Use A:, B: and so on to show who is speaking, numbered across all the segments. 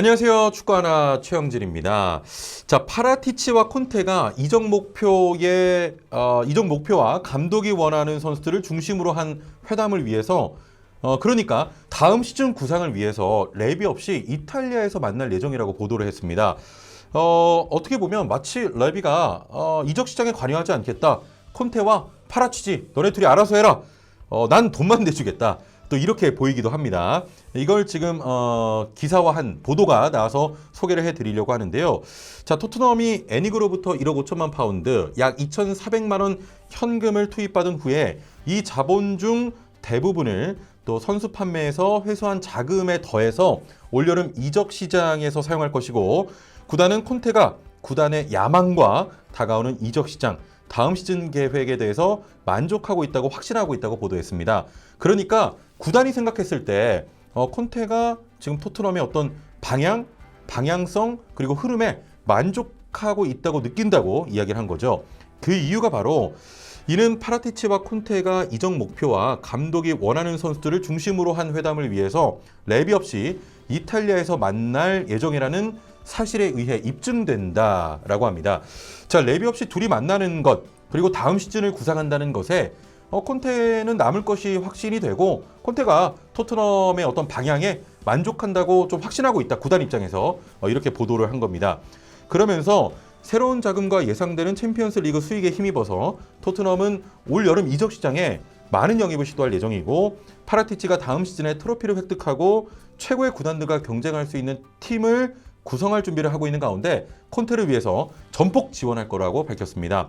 A: 안녕하세요. 축구하나 최영진입니다. 자, 파라티치와 콘테가 이적 목표의 어, 이적 목표와 감독이 원하는 선수들을 중심으로 한 회담을 위해서 어, 그러니까 다음 시즌 구상을 위해서 레비 없이 이탈리아에서 만날 예정이라고 보도를 했습니다. 어, 어떻게 보면 마치 레비가 어, 이적 시장에 관여하지 않겠다. 콘테와 파라치지 너네 둘이 알아서 해라. 어, 난 돈만 내주겠다. 또 이렇게 보이기도 합니다. 이걸 지금 어, 기사화한 보도가 나와서 소개를 해드리려고 하는데요. 자, 토트넘이 애닉으로부터 1억 5천만 파운드, 약 2,400만 원 현금을 투입받은 후에 이 자본 중 대부분을 또 선수 판매에서 회수한 자금에 더해서 올여름 이적 시장에서 사용할 것이고 구단은 콘테가 구단의 야망과 다가오는 이적 시장 다음 시즌 계획에 대해서 만족하고 있다고 확신하고 있다고 보도했습니다. 그러니까 구단이 생각했을 때 어, 콘테가 지금 토트넘의 어떤 방향, 방향성 그리고 흐름에 만족하고 있다고 느낀다고 이야기를 한 거죠. 그 이유가 바로 이는 파라티치와 콘테가 이적 목표와 감독이 원하는 선수들을 중심으로 한 회담을 위해서 레비 없이 이탈리아에서 만날 예정이라는 사실에 의해 입증된다라고 합니다. 자, 레비 없이 둘이 만나는 것 그리고 다음 시즌을 구상한다는 것에 어, 콘테는 남을 것이 확신이 되고 콘테가 토트넘의 어떤 방향에 만족한다고 좀 확신하고 있다 구단 입장에서 어, 이렇게 보도를 한 겁니다. 그러면서 새로운 자금과 예상되는 챔피언스 리그 수익에 힘입어서 토트넘은 올 여름 이적 시장에 많은 영입을 시도할 예정이고 파라티치가 다음 시즌에 트로피를 획득하고 최고의 구단들과 경쟁할 수 있는 팀을 구성할 준비를 하고 있는 가운데 콘테를 위해서 전폭 지원할 거라고 밝혔습니다.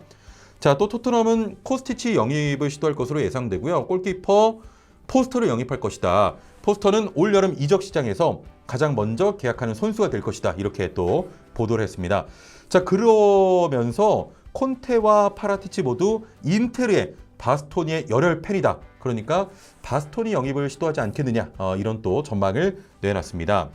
A: 자, 또 토트넘은 코스티치 영입을 시도할 것으로 예상되고요. 골키퍼 포스터를 영입할 것이다. 포스터는 올 여름 이적 시장에서 가장 먼저 계약하는 선수가 될 것이다. 이렇게 또 보도를 했습니다. 자, 그러면서 콘테와 파라티치 모두 인테르의 바스토니의 열혈 팬이다. 그러니까 바스토니 영입을 시도하지 않겠느냐. 어, 이런 또 전망을 내놨습니다.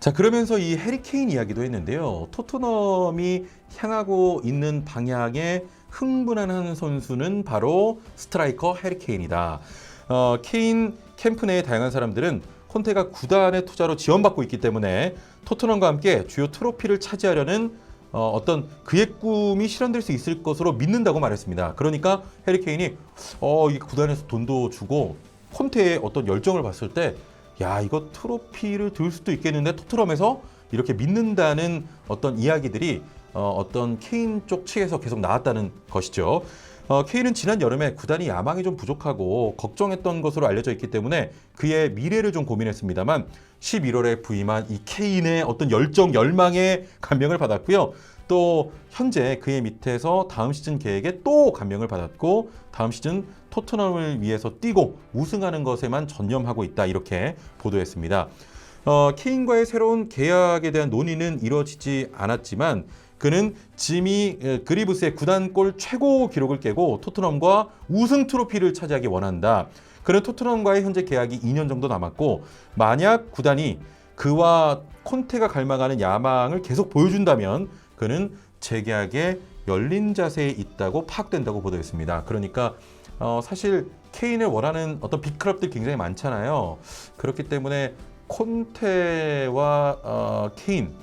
A: 자 그러면서 이 해리케인 이야기도 했는데요. 토트넘이 향하고 있는 방향에 흥분한 한 선수는 바로 스트라이커 해리케인이다. 어, 케인 캠프 내의 다양한 사람들은 콘테가 구단의 투자로 지원받고 있기 때문에 토트넘과 함께 주요 트로피를 차지하려는 어, 어떤 그의 꿈이 실현될 수 있을 것으로 믿는다고 말했습니다. 그러니까 해리케인이 어, 이 구단에서 돈도 주고 콘테의 어떤 열정을 봤을 때 야 이거 트로피를 들 수도 있겠는데 토트넘에서 이렇게 믿는다는 어떤 이야기들이 어, 어떤 케인 쪽 측에서 계속 나왔다는 것이죠. 어, 케인은 지난 여름에 구단이 야망이 좀 부족하고 걱정했던 것으로 알려져 있기 때문에 그의 미래를 좀 고민했습니다만 11월에 부임한 이 케인의 어떤 열정, 열망에 감명을 받았고요. 또 현재 그의 밑에서 다음 시즌 계획에 또 감명을 받았고 다음 시즌 토트넘을 위해서 뛰고 우승하는 것에만 전념하고 있다 이렇게 보도했습니다. 어, 케인과의 새로운 계약에 대한 논의는 이루어지지 않았지만 그는 지미 에, 그리브스의 구단골 최고 기록을 깨고 토트넘과 우승 트로피를 차지하기 원한다. 그는 토트넘과의 현재 계약이 2년 정도 남았고 만약 구단이 그와 콘테가 갈망하는 야망을 계속 보여준다면 그는 재계약에 열린 자세에 있다고 파악된다고 보도했습니다. 그러니까 어, 사실 케인을 원하는 어떤 빅클럽들 굉장히 많잖아요. 그렇기 때문에 콘테와 어, 케인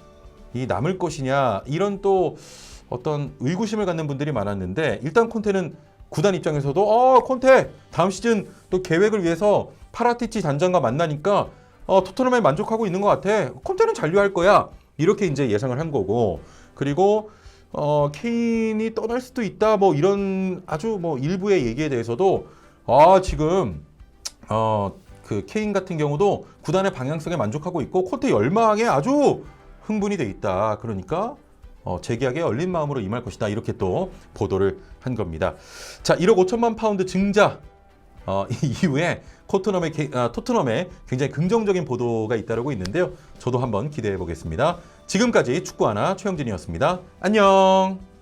A: 이 남을 것이냐 이런 또 어떤 의구심을 갖는 분들이 많았는데 일단 콘테는 구단 입장에서도 어 콘테 다음 시즌 또 계획을 위해서 파라티치 단장과 만나니까 어, 토트넘에 만족하고 있는 것 같아. 콘테는 잔류할 거야. 이렇게 이제 예상을 한 거고 그리고 어, 케인이 떠날 수도 있다. 뭐 이런 아주 뭐 일부의 얘기에 대해서도 아 지금 어, 그 케인 같은 경우도 구단의 방향성에 만족하고 있고 콘테 열망에 아주 흥분이 돼 있다. 그러니까 어, 재계약에 열린 마음으로 임할 것이다. 이렇게 또 보도를 한 겁니다. 자, 1억 5천만 파운드 증자 어, 이후에 토트넘의, 게- 아, 토트넘에 굉장히 긍정적인 보도가 잇따르고 있는데요. 저도 한번 기대해 보겠습니다. 지금까지 축구 하나 최영진이었습니다. 안녕.